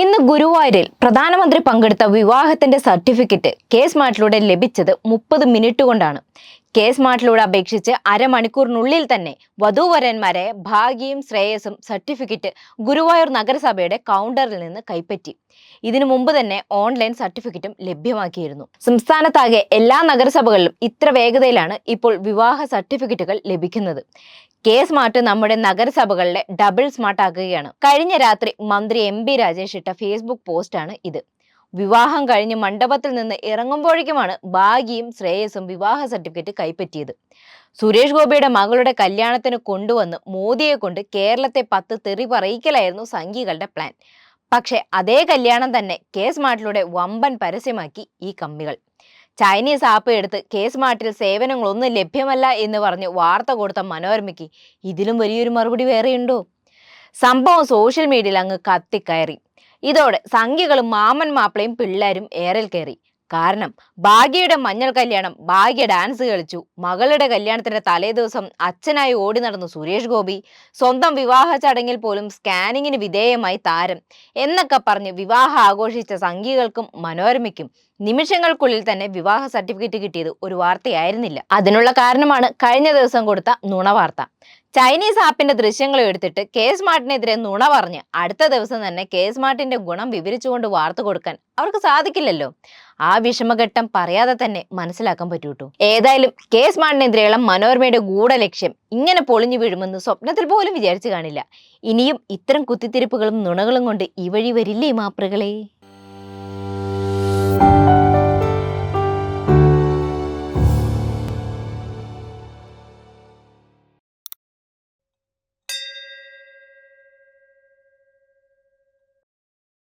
ഇന്ന് ഗുരുവായൂരിൽ പ്രധാനമന്ത്രി പങ്കെടുത്ത വിവാഹത്തിന്റെ സർട്ടിഫിക്കറ്റ് കെ സ്മാർട്ടിലൂടെ ലഭിച്ചത് മുപ്പത് മിനിറ്റ് കൊണ്ടാണ്. കെ സ്മാർട്ടിലൂടെ അപേക്ഷിച്ച് അരമണിക്കൂറിനുള്ളിൽ തന്നെ വധൂവരന്മാരെ ഭാഗ്യയും ശ്രേയസും സർട്ടിഫിക്കറ്റ് ഗുരുവായൂർ നഗരസഭയുടെ കൗണ്ടറിൽ നിന്ന് കൈപ്പറ്റി. ഇതിനു മുമ്പ് തന്നെ ഓൺലൈൻ സർട്ടിഫിക്കറ്റും ലഭ്യമാക്കിയിരുന്നു. സംസ്ഥാനത്താകെ എല്ലാ നഗരസഭകളിലും ഇത്ര വേഗതയിലാണ് ഇപ്പോൾ വിവാഹ സർട്ടിഫിക്കറ്റുകൾ ലഭിക്കുന്നത്. കെ സ്മാർട്ട് നമ്മുടെ നഗരസഭകളിലെ ഡബിൾ സ്മാർട്ട് ആക്കുകയാണ്. കഴിഞ്ഞ രാത്രി മന്ത്രി എം ബി രാജേഷ് ഇട്ട ഫേസ്ബുക്ക് പോസ്റ്റാണ് ഇത്. വിവാഹം കഴിഞ്ഞ് മണ്ഡപത്തിൽ നിന്ന് ഇറങ്ങുമ്പോഴേക്കുമാണ് ഭാഗ്യയും ശ്രേയസും വിവാഹ സർട്ടിഫിക്കറ്റ് കൈപ്പറ്റിയത്. സുരേഷ് ഗോപിയുടെ മകളുടെ കല്യാണത്തിന് കൊണ്ടുവന്ന് മോദിയെ കൊണ്ട് കേരളത്തെ പത്ത് തെറി പറയിക്കലായിരുന്നു സംഘികളുടെ പ്ലാൻ പക്ഷേ അതേ കല്യാണം തന്നെ കെ സ്മാർട്ടിലൂടെ വമ്പൻ പരസ്യമാക്കി ഈ കമ്പികൾ. ചൈനീസ് ആപ്പ് എടുത്ത് കെ സ്മാർട്ടിൽ സേവനങ്ങളൊന്നും ലഭ്യമല്ല എന്ന് പറഞ്ഞ് വാർത്ത കൊടുത്ത മനോരമയ്ക്ക് ഇതിലും വലിയൊരു മറുപടി വേറെയുണ്ടോ? സംഭവം സോഷ്യൽ മീഡിയയിൽ അങ്ങ് കത്തിക്കയറി. ഇതോടെ സംഖ്യകളും മാമൻ മാപ്പിളയും പിള്ളേരും ഏറൽ കയറി. കാരണം ഭാഗ്യയുടെ മഞ്ഞൾ കല്യാണം ഭാഗ്യ ഡാൻസ് കളിച്ചു. മകളുടെ കല്യാണത്തിന്റെ തലേദിവസം അച്ഛനായി ഓടി നടന്നു സുരേഷ് ഗോപി. സ്വന്തം വിവാഹ ചടങ്ങിൽ പോലും സ്കാനിങ്ങിന് വിധേയമായി താരം എന്നൊക്കെ പറഞ്ഞ് വിവാഹ ആഘോഷിച്ച സംഘികൾക്കും മനോരമയ്ക്കും നിമിഷങ്ങൾക്കുള്ളിൽ തന്നെ വിവാഹ സർട്ടിഫിക്കറ്റ് കിട്ടിയത് ഒരു വാർത്തയായിരുന്നില്ല. അതിനുള്ള കാരണമാണ് കഴിഞ്ഞ ദിവസം കൊടുത്ത നുണ വാർത്ത ചൈനീസ് ആപ്പിന്റെ ദൃശ്യങ്ങൾ എടുത്തിട്ട് കെ എസ് മാർട്ടിനെതിരെ നുണ പറഞ്ഞ് അടുത്ത ദിവസം തന്നെ കെ എസ് മാർട്ടിന്റെ ഗുണം വിവരിച്ചുകൊണ്ട് വാർത്ത കൊടുക്കാൻ അവർക്ക് സാധിക്കില്ലല്ലോ. ആ വിഷമഘട്ടം പറയാതെ തന്നെ മനസ്സിലാക്കാൻ പറ്റൂട്ടോ. ഏതായാലും കെ എസ് മാർട്ടിനെതിരെയുള്ള മനോരമയുടെ ഗൂഢലക്ഷ്യം ഇങ്ങനെ പൊളിഞ്ഞു വീഴുമെന്ന് സ്വപ്നത്തിൽ പോലും വിചാരിച്ചു കാണില്ല. ഇനിയും ഇത്തരം കുത്തിത്തിരിപ്പുകളും നുണകളും കൊണ്ട് ഈ വഴി വരില്ലേ മാപ്രകളെ?